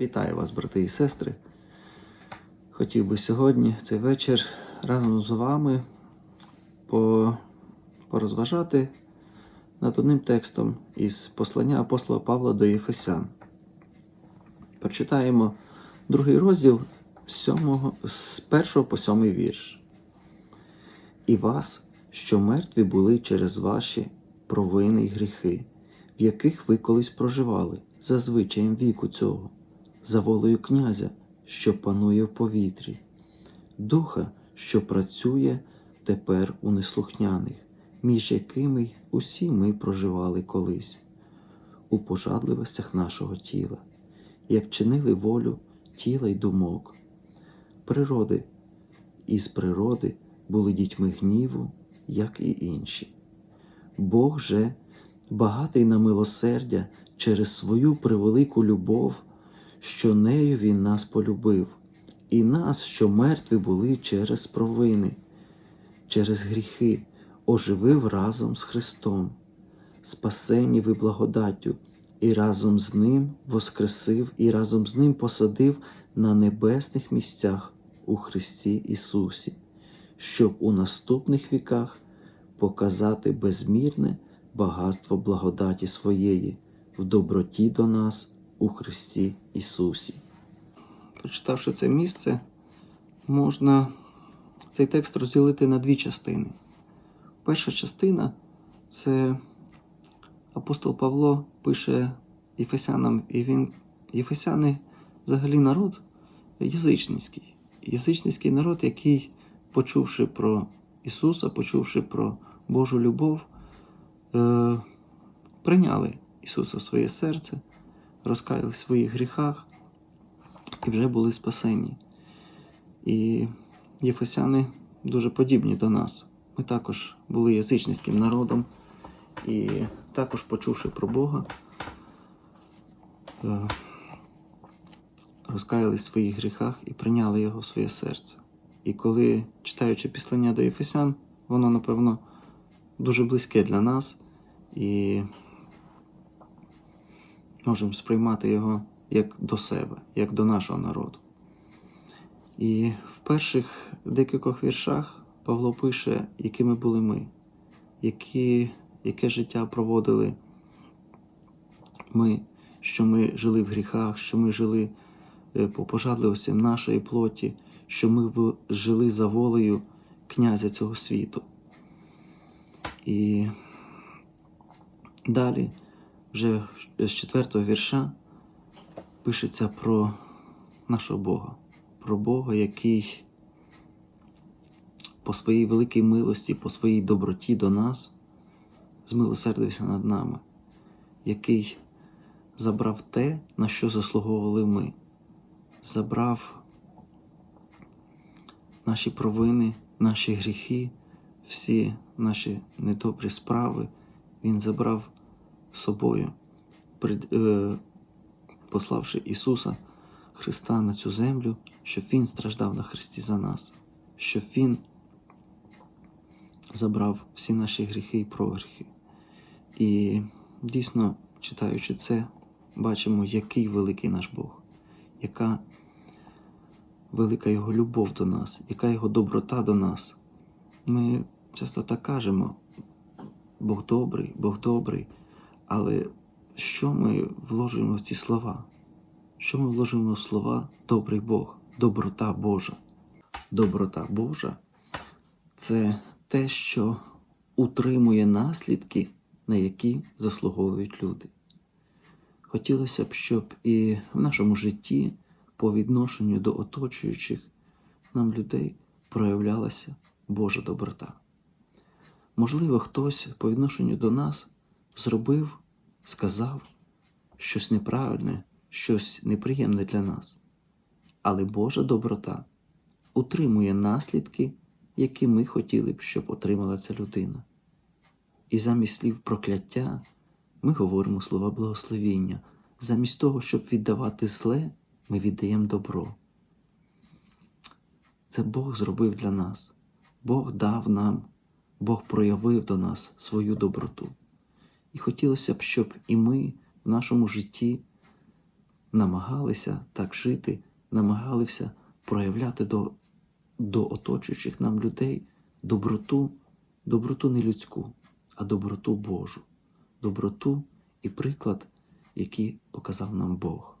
Вітаю вас, брати і сестри. Хотів би сьогодні, цей вечір, разом з вами порозважати над одним текстом із послання апостола Павла до Єфесян. Прочитаємо другий розділ з, сьомого, з першого по сьомий вірш. І вас, що мертві були через ваші провини й гріхи, в яких ви колись проживали, за звичаєм віку цього, за волею князя, що панує в повітрі, духа, що працює тепер у неслухняних, між якими усі ми проживали колись, у пожадливостях нашого тіла, як чинили волю тіла й думок, природи, із природи були дітьми гніву, як і інші. Бог же, багатий на милосердя через свою превелику любов, що нею Він нас полюбив, і нас, що мертві були через провини, через гріхи, оживив разом з Христом, спасені ви благодаттю, і разом з Ним воскресив, і разом з Ним посадив на небесних місцях у Христі Ісусі, щоб у наступних віках показати безмірне багатство благодаті своєї в доброті до нас у Христі Ісусі. Прочитавши це місце, можна цей текст розділити на дві частини. Перша частина це апостол Павло пише Єфесянам, і він Єфесяни взагалі народ язичницький. Язичницький народ, який, почувши про Ісуса, почувши про Божу любов, е, прийняли Ісуса в своє серце, розкаялись в своїх гріхах і вже були спасені. І єфесяни дуже подібні до нас. Ми також були язичницьким народом і також, почувши про Бога, е, розкаялись в своїх гріхах і прийняли його в своє серце. І коли читаючи післання до Єфесян, воно, напевно, дуже близьке для нас, і можемо сприймати його як до себе, як до нашого народу. І в перших декількох віршах Павло пише, якими були ми, які, яке життя проводили ми, що ми жили в гріхах, що ми жили е, по пожадливості нашої плоті, що ми жили за волею князя цього світу. І далі, вже з четвертого вірша, пишеться про нашого Бога, про Бога, який по своїй великій милості, по своїй доброті до нас змилосердився над нами, який забрав те, на що заслуговували ми, забрав наші провини, наші гріхи, всі наші недобрі справи. Він забрав собою, е, пославши Ісуса Христа на цю землю, щоб Він страждав на Христі за нас, щоб Він забрав всі наші гріхи і прогріхи. І дійсно, читаючи це, бачимо, який великий наш Бог, яка велика Його любов до нас, яка Його доброта до нас. Ми часто так кажемо, Бог добрий, Бог добрий, але що ми вложуємо в ці слова? Що ми вложуємо в слова добрий Бог, доброта Божа? Доброта Божа це те, що утримує наслідки, на які заслуговують люди. Хотілося б, щоб і в нашому житті, по відношенню до оточуючих нам людей, проявлялася Божа доброта. Можливо, хтось по відношенню до нас зробив, сказав щось неправильне, щось неприємне для нас. Але Божа доброта утримує наслідки, які ми хотіли б, щоб отримала ця людина. І замість слів прокляття ми говоримо слова благословіння. Замість того, щоб віддавати зле, ми віддаємо добро. Це Бог зробив для нас. Бог дав нам, Бог проявив до нас свою доброту. І хотілося б, щоб і ми в нашому житті намагалися так жити, намагалися проявляти до, до оточуючих нам людей доброту, доброту не людську, а доброту Божу, доброту і приклад, який показав нам Бог.